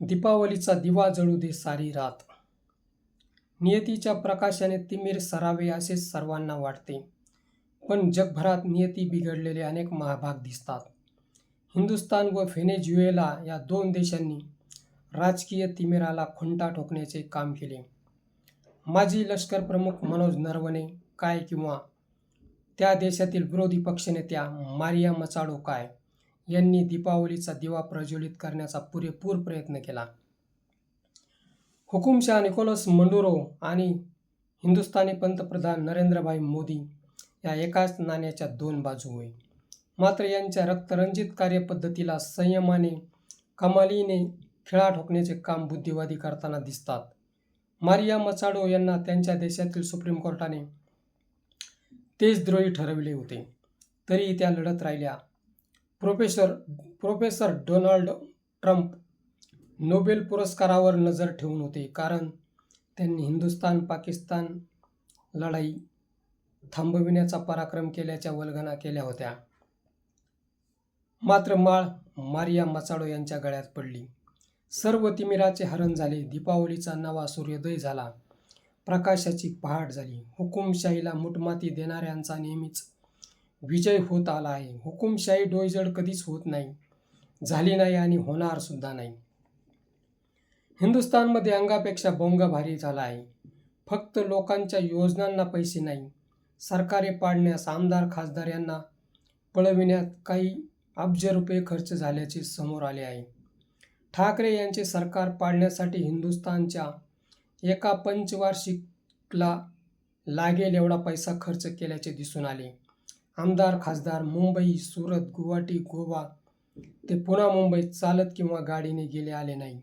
दीपावलीचा दिवा जळू दे सारी रात. नियतीच्या प्रकाशाने तिमीर सरावे असे सर्वांना वाटते. पण जगभरात नियती बिघडलेले अनेक महाभाग दिसतात. हिंदुस्तान व व्हेनेझुएला या दोन देशांनी राजकीय तिमिराला खुंटा ठोकण्याचे काम केले. माजी लष्कर प्रमुख मनोज नरवणे काय किंवा त्या देशातील विरोधी पक्षनेत्या मारिया मचाडो काय? यांनी दीपावलीचा दिवा प्रज्वलित करण्याचा पुरेपूर प्रयत्न केला. हुकुमशाह निकोलस मंडुरो आणि हिंदुस्थानी पंतप्रधान नरेंद्रभाई मोदी या एकाच नाण्याच्या दोन बाजू होय. मात्र यांच्या रक्तरंजित कार्यपद्धतीला संयमाने कमालीने खिळा ठोकण्याचे काम बुद्धिवादी करताना दिसतात. मारिया मचाडो यांना त्यांच्या देशातील सुप्रीम कोर्टाने तेजद्रोही ठरविले होते. तरीही त्या लढत राहिल्या. Professor professor Donald Trump Nobel पुरस्कारावर नजर ठेवून होते कारण त्यांनी हिंदुस्तान पाकिस्तान लढाई थांबविण्याचा पराक्रम केल्याच्या वल्गना केल्या होत्या. मात्र माळ मारिया मचाडो यांच्या गळ्यात पडली. सर्व तिमिराचे हरण झाले. दीपावलीचा नवा सूर्योदय झाला. प्रकाशाची पहाट झाली. हुकुमशाहीला मुठमाती देणाऱ्यांचा नेहमीच विजय होत आला आहे. हुकुमशाही डोईजड कधीच होत नाही. झाली नाही आणि होणार सुद्धा नाही. हिंदुस्थानमध्ये अंगापेक्षा बोंग भारी झाला आहे. फक्त लोकांच्या योजनांना पैसे नाही. सरकारे पाडण्यास आमदार खासदार यांना पळविण्यात काही अब्ज रुपये खर्च झाल्याचे समोर आले आहे. ठाकरे यांचे सरकार पाडण्यासाठी हिंदुस्थानच्या एका पंचवार्षिकला लागेल एवढा पैसा खर्च केल्याचे दिसून आले. आमदार खासदार मुंबई सुरत गुवाहाटी गोवा ते पुन्हा मुंबईत चालत किंवा गाडीने गेले आले नाही.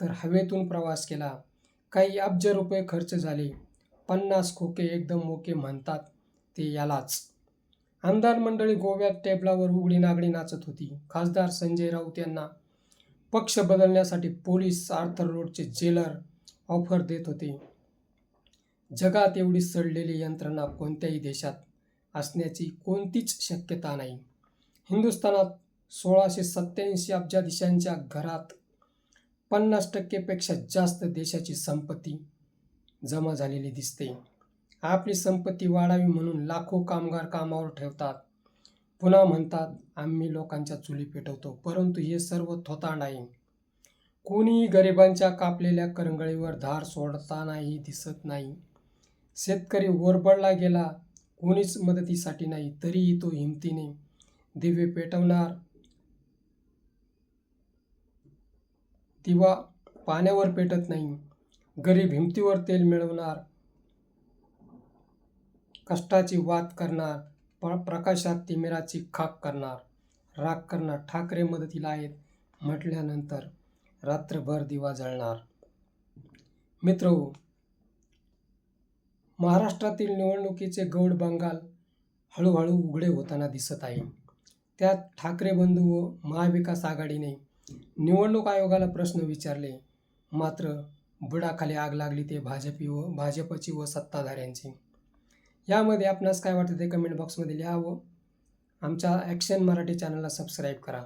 तर हवेतून प्रवास केला. काही अब्ज रुपये खर्च झाले. पन्नास खोके एकदम ओके म्हणतात. ते यालाच. आमदार मंडळी गोव्यात टेबलावर उघडी नागडी नाचत होती. खासदार संजय राऊत यांना पक्ष बदलण्यासाठी पोलीस आर्थर रोडचे जेलर ऑफर देत होते. जगात एवढी सडलेली यंत्रणा कोणत्याही देशात असण्याची कोणतीच शक्यता नाही. हिंदुस्थानात सोळाशे सत्त्याऐंशी अब्जाधीशांच्या घरात पन्नास टक्केपेक्षा जास्त देशाची संपत्ती जमा झालेली दिसते. आपली संपत्ती वाढावी म्हणून लाखो कामगार कामावर ठेवतात. पुन्हा म्हणतात आम्ही लोकांच्या चुली पेटवतो परंतु हे सर्व थोतांड आहे कोणीही गरिबांच्या कापलेल्या करंगळीवर धार सोडतानाही दिसत नाही. शेतकरी ओरबडला गेला कोणीच मदतीसाठी नाही तरीही तो हिमतीने दिवे पेटवणार. दिवा पाण्यावर पेटत नाही गरीब हिमतीवर तेल मिळवणार. कष्टाची वाद करणार प- प्रकाशात तिमिराची खाक करणार. राग करणार ठाकरे मदतीला आहेत म्हटल्यानंतर रात्रभर दिवा जळणार. मित्र महाराष्ट्रातील निवडणुकीचे गौड बंगाल हळूहळू उघडे होताना दिसत आहे. त्यात ठाकरे बंधू व महाविकास आघाडीने निवडणूक आयोगाला प्रश्न विचारले. मात्र बुडाखाली आग लागली ते भाजपी व भाजपची व सत्ताधाऱ्यांची. यामध्ये आपणास काय वाटतं ते कमेंट बॉक्समध्ये लिहा व आमच्या ॲक्शन मराठी चॅनलला सबस्क्राईब करा.